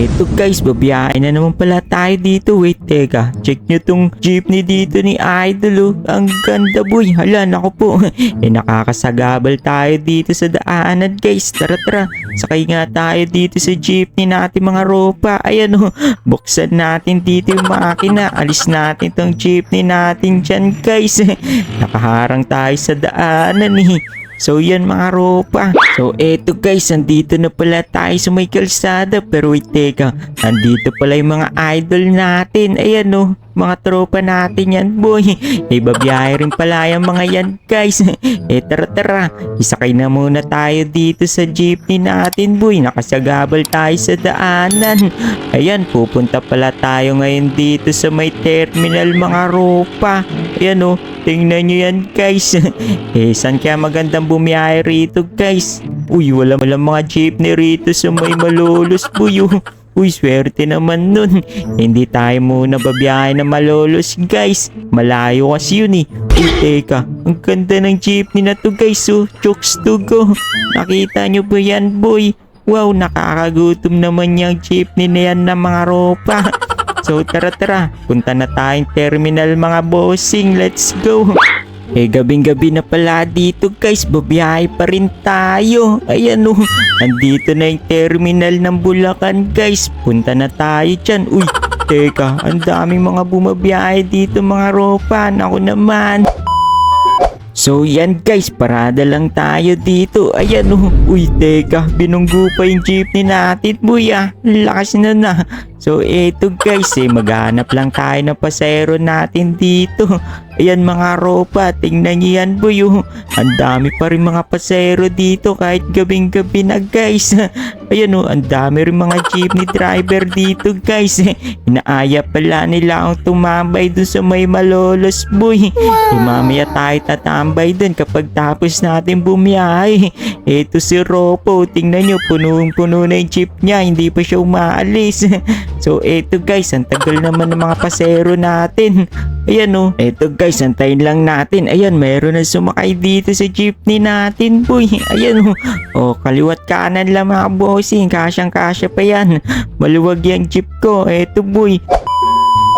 Eto guys, babiyahin na naman pala tayo dito. Wait, teka. Check nyo tong jeepney dito ni Idol. Oh. Ang ganda boy. Hala, naku po. eh, nakakasagabal tayo dito sa daanan guys. Tara, tara. Sakay nga tayo dito sa jeepney natin mga ropa. Ayan oh. Buksan natin dito yung makina. Alis natin tong jeepney natin dyan guys. Nakaharang tayo sa daanan eh. So yan mga ropa. So eto guys, nandito na pala tayo sa may kalsada. Pero wait teka, nandito pala yung mga idol natin. Ayan oh, mga tropa natin yan boy. Eh babiyahe rin pala yung mga yan guys. eh tara tara, isakay na muna tayo dito sa jeepney natin boy. Nakasagabal tayo sa daanan. Ayan, pupunta pala tayo ngayon dito sa may terminal mga ropa. Ayan oh, tingnan nyo yan guys. eh saan kaya magandang bumiyahe rito guys? Uy, wala malang mga jeepney rito sa may malolos boy oh. Uy, swerte naman nun. Hindi tayo muna babiyahe na malolos, guys. Malayo kasi yun eh. Uy, teka. Ang ganda ng jeepney na to, guys. Oh, chokes to go. Nakita nyo ba yan, boy? Wow, nakakagutom naman yung jeepney na yan ng mga ropa. So tara tara, punta na tayong terminal mga bossing. Let's go. Eh, gabing-gabi na pala dito guys, babiyahe pa rin tayo. Ayan oh, andito na yung terminal ng Bulacan guys. Punta na tayo dyan. Uy, teka, ang daming mga bumabiyahe dito mga ropa. Ako naman. So yan guys, parada lang tayo dito. Ayan oh. Uy, teka, binunggo pa yung jeepney natin, boy ah. Lakas na na. So eto guys, eh, maghanap lang tayo ng pasero natin dito. Ayan mga ropa, tingnan niyo yan boy oh. Ang dami pa rin mga pasero dito kahit gabing-gabi na guys. Ayan oh, ang dami rin mga jeepney driver dito guys. Inaaya pala nila akong tumambay dun sa may malolos boy. Eh, mamaya tayo tatambay dun kapag tapos natin bumiyahe. Eto si Ropo, tingnan nyo, punong-puno na yung jeep niya, hindi pa siya umaalis. So eto guys, ang tagal naman ng mga pasero natin. Ayan oh, eto guys, antayin lang natin. Ayan, mayroon na sumakay dito sa jeepney natin, boy. Ayan oh, oh kaliwat kanan lang mga bossing, kasyang kasya pa yan. Maluwag yung jeep ko, eto boy.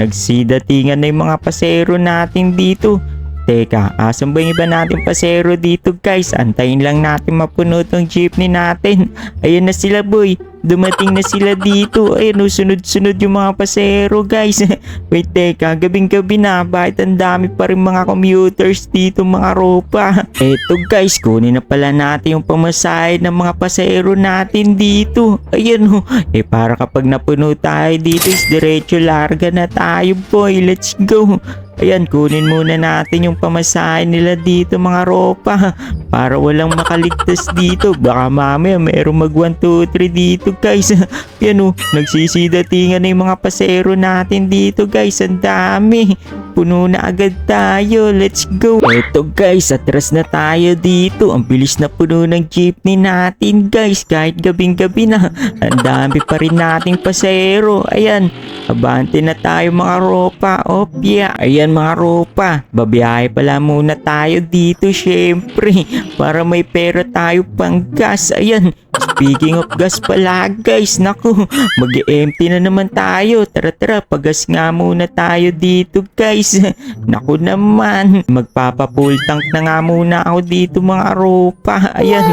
Nagsidatingan na yung mga pasero natin dito. Teka, asan ba yung iba natin pasero dito guys? Antayin lang natin mapuno tong jeepney natin. Ayan na sila boy. Dumating na sila dito. Ayun, oh, sunod-sunod yung mga pasero guys. Wait, teka, gabing-gabi na. Bakit ang dami pa rin mga commuters dito mga ropa? Eto guys, kunin na pala natin yung pamasahe ng mga pasero natin dito. Ayan oh. Eh para kapag napuno tayo dito, diretso larga na tayo boy. Let's go. Ayan, kunin muna natin yung pamasahe nila dito mga ropa para walang makaligtas dito. Baka mamaya mayroong mag 1, 2, 3 dito guys. Yan o, nagsisidatingan na yung mga pasero natin dito guys. Ang dami. Puno na agad tayo. Let's go. Eto guys, atras na tayo dito. Ang bilis na puno ng jeepney natin guys. Kahit gabing-gabi na. Ang dami pa rin nating pasero. Ayan, abante na tayo mga ropa. Opya. Ayan mga ropa. Babiyahe pala muna tayo dito syempre. Para may pera tayo pang gas. Ayan, Speaking of gas pala guys, naku, mag-empty na naman tayo. Tara tara, pagas nga muna tayo dito guys. Naku naman, magpapa-full tank na nga muna ako dito mga ropa. Ayan,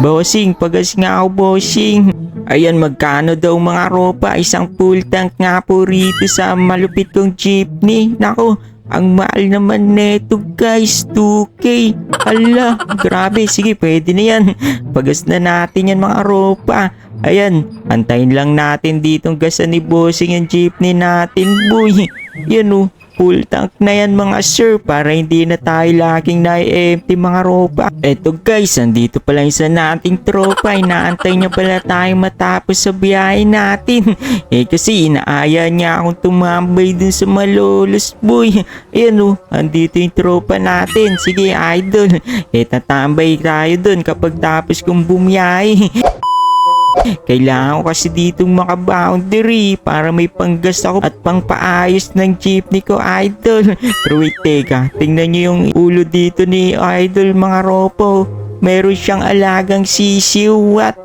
bossing, pagas nga ako bossing. Ayan, magkano daw mga ropa? Isang full tank nga po rito sa malupit kong jeepney. Naku, ang mahal naman neto guys, 2K. Hala, grabe. Sige, pwede na yan. Pagas na natin yan mga ropa. Ayan, antayin lang natin ditong gasan ni Bossing yung jeepney natin, boy. Yan o, full tank na yan mga sir para hindi na tayo laging na-empty mga ropa. Eto guys, andito pala isa nating tropa. Inaantay niya pala tayo matapos sa biyahe natin. Eh kasi inaaya niya akong tumambay dun sa malolos boy. Ayan o, andito yung tropa natin. Sige idol, eh tatambay tayo dun kapag tapos kong bumiyahe. Kailangan ko kasi ditong makaboundary para may panggas ako at pangpaayos ng jeepney ko, idol. Pero wait, teka. Tingnan nyo yung ulo dito ni idol, mga ropo. Meron siyang alagang sisiw. What?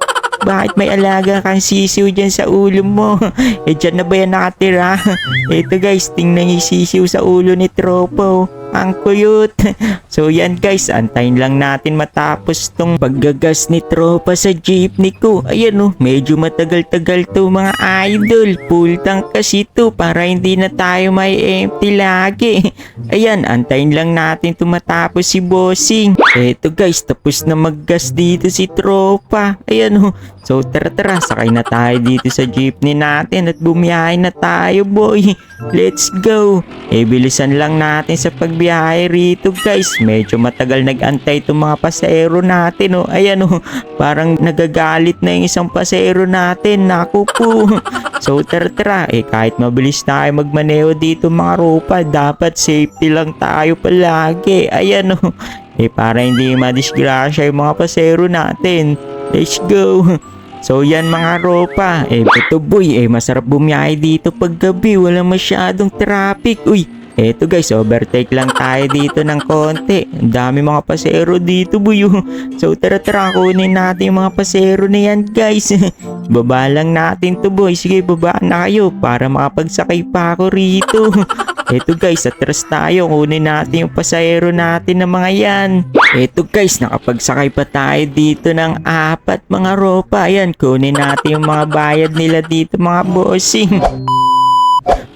Bakit may alaga kang sisiw dyan sa ulo mo? eh dyan na ba yan nakatira? Ito guys, tingnan niyo sisiw sa ulo ni Tropa oh. Ang kuyot. So yan guys, antayin lang natin matapos tong paggagas ni Tropa sa jeepney ko. Ayan oh, medyo matagal-tagal to mga idol. Full tank kasi to para hindi na tayo may empty lagi. Ayan, antayin lang natin to matapos si Bossing. Eto guys, tapos na maggas dito si Tropa. Ayan oh. So tara tara, sakay na tayo dito sa jeepney natin at bumiyahe na tayo boy. Let's go. Eh bilisan lang natin sa pagbiyahe rito guys. Medyo matagal nag-antay itong mga pasero natin oh. Ayan oh, parang nagagalit na yung isang pasero natin. Naku po. So tara eh kahit mabilis tayo magmaneho dito mga ropa, dapat safety lang tayo palagi. Ayan oh. Eh para hindi madisgrasya yung mga pasero natin. Let's go. So yan mga ropa, eh ito boy, eh masarap bumiyahe dito pag gabi, wala masyadong traffic. Uy, eto guys, overtake lang tayo dito ng konti. Dami mga pasero dito boy. oh. So tara tara, kunin natin yung mga pasero na yan guys. baba lang natin to boy. Sige, baba na kayo para makapagsakay pa ako rito. Eto guys, atras tayo. Kunin natin yung pasahero natin ng mga yan. Eto guys, nakapagsakay pa tayo dito ng apat mga ropa. Ayan, kunin natin yung mga bayad nila dito mga bossing.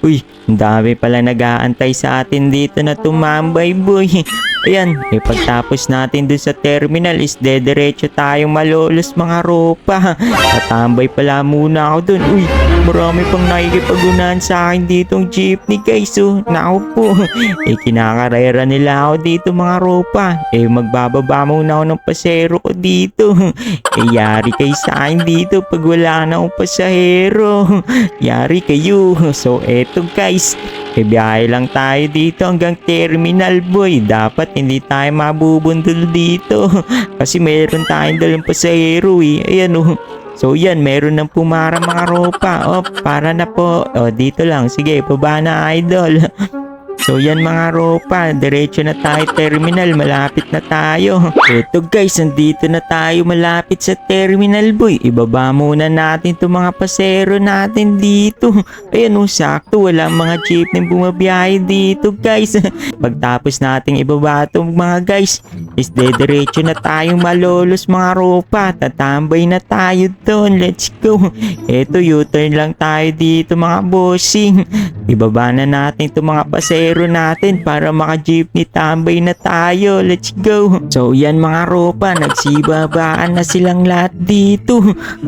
Uy, ang dami pala nag-aantay sa atin dito na tumambay boy. Ayan, eh pagtapos natin dun sa terminal is dediretso tayong malolos mga ropa. Tatambay pala muna ako dun. Uy, marami pang nakikipagunahan sa akin ditong jeepney guys. Oh, naku po. Eh kinakarera nila ako dito mga ropa. Eh magbababa muna ako ng pasero ko dito. Eh yari kayo sa akin dito pag wala na akong pasahero. Yari kayo. So eto guys, eh biyahe lang tayo dito hanggang terminal boy. Dapat hindi tayo mabubundol dito. Kasi meron tayong dalang pasahero eh. Ayan oh. So yan, meron ng pumara mga ropa. Oh, para na po. Oh, dito lang. Sige, baba na idol. So yan mga ropa, diretso na tayo terminal, malapit na tayo. Eto guys, nandito na tayo malapit sa terminal boy. Ibaba muna natin itong mga pasero natin dito. Ayan oh, sakto, wala mga jeep na bumabiyahe dito guys. Pagtapos nating ibaba itong mga guys, is dediretso na tayong malolos mga ropa. Tatambay na tayo doon, let's go. Eto, U-turn lang tayo dito mga bossing. Ibaba na natin itong mga pasero natin para maka-jeepney tambay na tayo. Let's go. So yan mga ropa, nagsibabaan na silang lahat dito.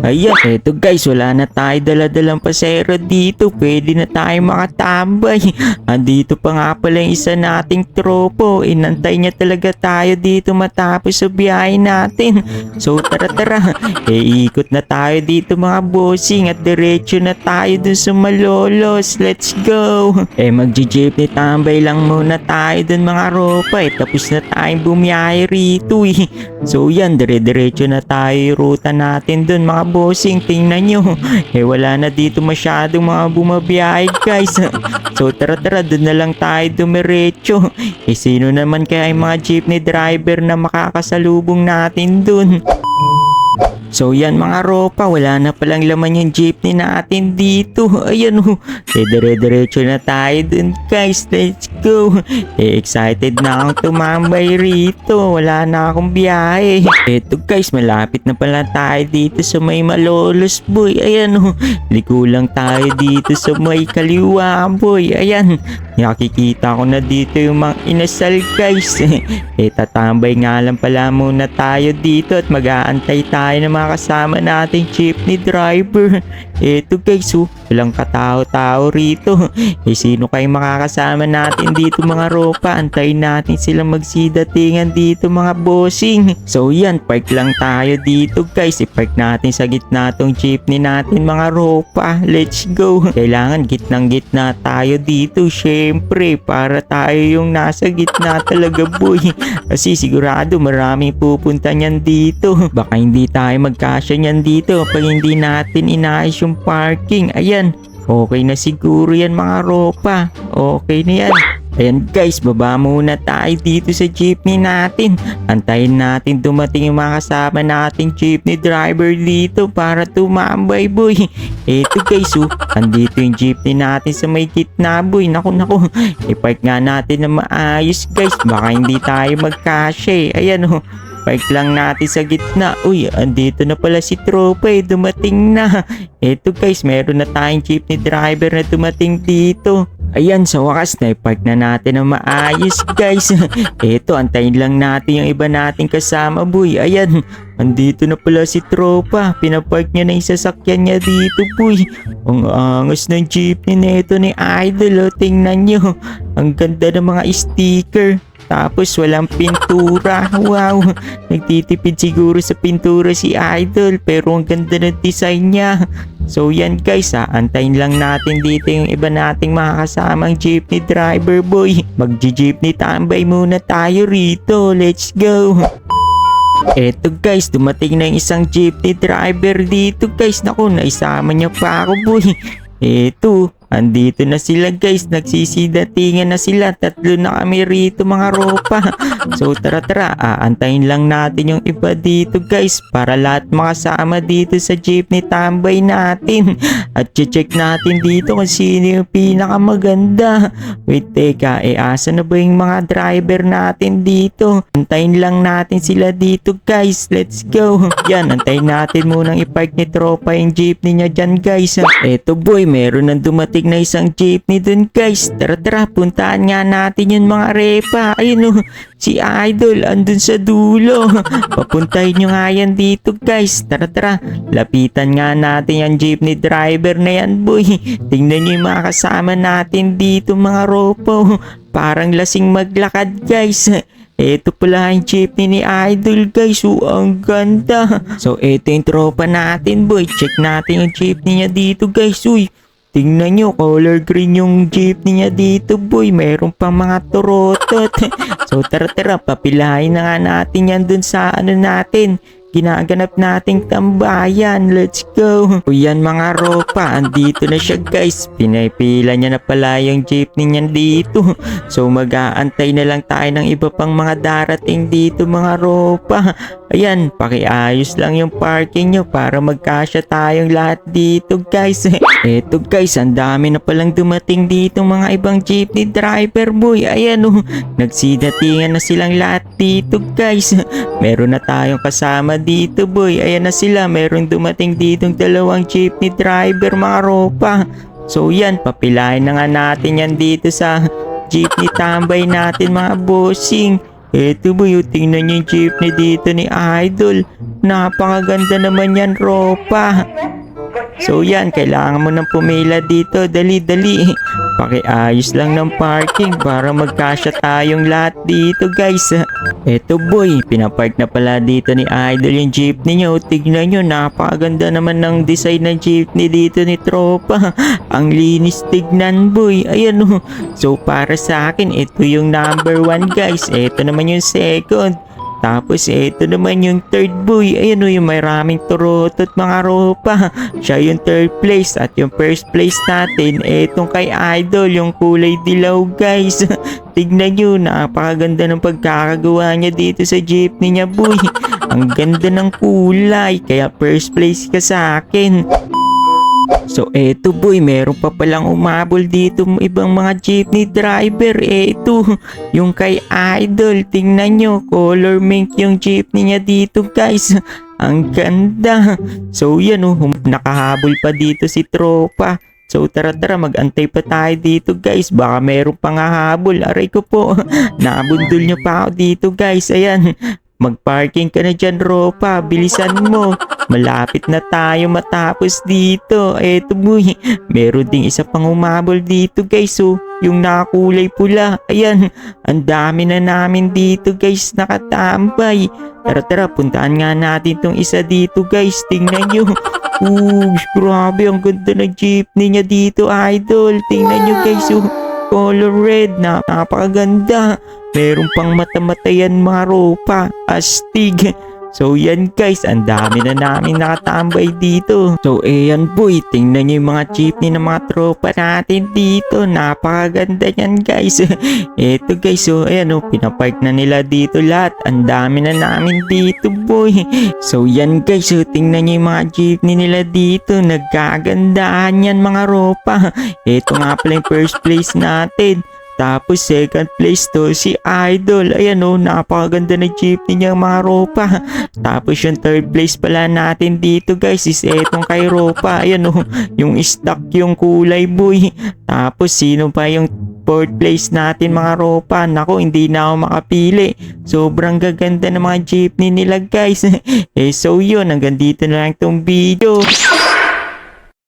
Ayan, eto guys, wala na tayo daladalang pasero dito. Pwede na tayo makatambay. Andito pa nga pala yung isa nating tropo. Inantay niya talaga tayo dito matapos sa biyahe natin. So tara tara, eh ikot na tayo dito mga bossing at diretso na tayo dun sa Malolos. Let's go. Eh magji-jeepney tambay lang muna tayo dun mga ropa eh. Tapos na tayong bumiyahe rito eh. So yan, dire-diretso na tayo ruta natin dun mga bossing. Tingnan nyo. Eh wala na dito masyadong mga bumabiyahe guys. So tara tara, dun na lang tayo dumiretso. Eh sino naman kaya yung mga jeepney driver na makakasalubong natin dun? So yan mga ropa, wala na palang laman yung jeepney natin dito. Ayan o, eh dire-diretso na tayo dun guys. Let's go. Eh excited na akong tumambay rito. Wala na akong biyahe. Eto guys, malapit na pala tayo dito sa may malolos boy. Ayan o, liko lang tayo dito sa may kaliwa boy. Ayan, nakikita ko na dito yung mga inasal guys. eh tatambay nga lang pala muna tayo dito at mag-aantay tayo ng mga kasama nating jeepney driver. Eto guys, oh, walang katao-tao rito. Eh sino kayong makakasama natin dito mga ropa? Antayin natin silang magsidatingan dito mga bossing. So yan, park lang tayo dito guys. I-park natin sa gitna tong jeepney natin mga ropa. Let's go. Kailangan gitnang gitna tayo dito. Syempre, para tayo yung nasa gitna talaga boy. Kasi sigurado maraming pupunta niyan dito. Baka hindi tayo magkasya niyan dito pag hindi natin inaayos yung parking. Ayan, okay na siguro yan mga ropa. Okay na yan. Ayan guys, baba muna tayo dito sa jeepney natin. Antayin natin dumating yung mga kasama nating jeepney driver dito para tumambay boy. Eto guys oh, andito yung jeepney natin sa may gitna boy. Naku naku, ipark nga natin na maayos guys. Baka hindi tayo magkasya eh. Ayan oh, park lang natin sa gitna. Uy, andito na pala si tropa eh, dumating na. Eto guys, meron na tayong jeepney driver na dumating dito. Ayan, sa wakas na ipark na natin ng maayos guys. Eto, antayin lang natin yung iba nating kasama boy. Ayan, andito na pala si tropa. Pinapark niya na yung sasakyan niya dito boy. Ang angas ng jeepney na ito ni Idol. Oh. Tingnan nyo. Ang ganda ng mga sticker. Tapos walang pintura. Wow. Nagtitipid siguro sa pintura si Idol. Pero ang ganda ng design niya. So yan guys ha, antayin lang natin dito yung iba nating mga kasamang jeepney driver boy. Magji-jeepney tambay muna tayo rito. Let's go. Eto guys, dumating na yung isang jeepney driver dito guys. Naku, naisama niya pa ako boy. Eto, andito na sila guys. Nagsisidatingan na sila. Tatlo na kami rito mga ropa. So tara tara, aantayin lang natin yung iba dito guys. Para lahat makasama dito sa jeepney tambay natin. At check natin dito kung sino yung pinakamaganda. Wait, teka, e asa na ba yung mga driver natin dito? Antayin lang natin sila dito guys. Let's go. Yan, antayin natin munang ipark ni tropa yung jeepney niya dyan guys. Eto boy, meron nang dumating na isang jeepney dun guys. Tara tara, puntahan nga natin yung mga repa. Ayun oh, si Idol andun sa dulo. Papuntahin nyo nga yan dito guys. Tara tara, lapitan nga natin yung jeepney driver na yan boy. Tingnan nyo yung mga kasama natin dito mga ropo. Parang lasing maglakad guys. Ito pala yung jeepney ni Idol guys. Oh, ang ganda. So, ito yung tropa natin boy. Check natin yung jeepney niya dito guys. Uy, tingnan nyo. Color green yung jeepney niya dito boy. Meron pang mga turotot. so, tara tara. Papilahin na nga natin yan dun sa ano natin ginaganap nating tambayan. Let's go. O yan mga ropa, andito na siya guys. Pinipila niya na pala yung jeepney niya dito. So mag-aantay na lang tayo ng iba pang mga darating dito mga ropa. Ayan, pakiayos lang yung parking nyo para magkasya tayong lahat dito guys. Eto guys, ang dami na palang dumating dito mga ibang jeepney driver boy. Ayan oh, nagsidatingan na silang lahat dito guys. Meron na tayong kasama dito boy. Ayan na sila, meron dumating ditong dalawang jeepney driver mga ropa. So yan, papilahin na nga natin yan dito sa jeepney tambay natin mga bossing. Eto boy, oh, tingnan niyo yung jeepney dito ni Idol. Napakaganda naman yan, ropa. So yan, kailangan mo nang pumila dito. Dali, dali. Pakiayos lang ng parking para magkasya tayong lahat dito guys. Eto boy, pinapark na pala dito ni Idol yung jeepney niya. O, Tignan nyo, napakaganda naman ng design ng jeepney dito ni Tropa. Ang linis tignan boy. Ayan o. So para sa akin, ito yung number one guys. Ito naman yung second. Tapos ito naman yung third boy. Ayan o yung maraming turotot mga ropa. Siya yung third place at yung first place natin etong kay Idol yung kulay dilaw guys. Tignan nyo napakaganda ng pagkakagawa niya dito sa jeepney niya boy. Ang ganda ng kulay kaya first place ka sa akin. So eto boy, meron pa palang umabol dito ibang mga jeepney driver. Eto, yung kay Idol, tingnan nyo, color mink yung jeepney niya dito guys. Ang ganda. So yan oh, nakahabol pa dito si tropa. So tara tara magantay pa tayo dito guys Baka meron pang hahabol Aray ko po Nabundol nyo pa ako dito guys Ayan Magparking ka na dyan, Ropa. Bilisan mo. Malapit na tayo matapos dito. Eto, boy. Meron ding isa pang umabol dito, guys. Oh, yung nakakulay pula. Ayan. Ang dami na namin dito, guys. Nakatambay. Tara, tara. Puntaan nga natin tong isa dito, guys. Tingnan nyo. Ooh, grabe. Ang ganda ng jeepney niya dito, idol. Tingnan nyo, guys. Oh, color red. Napakaganda. Meron pang mata-mata yan mga ropa. Astig. So yan guys, ang dami na namin nakatambay dito. So ayan boy, tingnan nyo yung mga jeepney ng mga tropa natin dito. Napakaganda yan guys. Eto guys, so ayan oh, pinapark na nila dito lahat. Ang dami na namin dito boy. So yan guys, so tingnan nyo yung mga jeepney nila dito. Nagkagandahan yan mga ropa. Ito nga pala yung first place natin. Tapos second place to si Idol. Ayan oh, napakaganda na jeepney niya mga ropa. Tapos yung third place pala natin dito guys is etong kay ropa. Ayan oh, yung stock yung kulay boy. Tapos sino pa yung fourth place natin mga ropa. Nako, hindi na ako makapili. Sobrang gaganda ng mga jeepney nila guys. eh so yun, hanggang dito na lang tong video.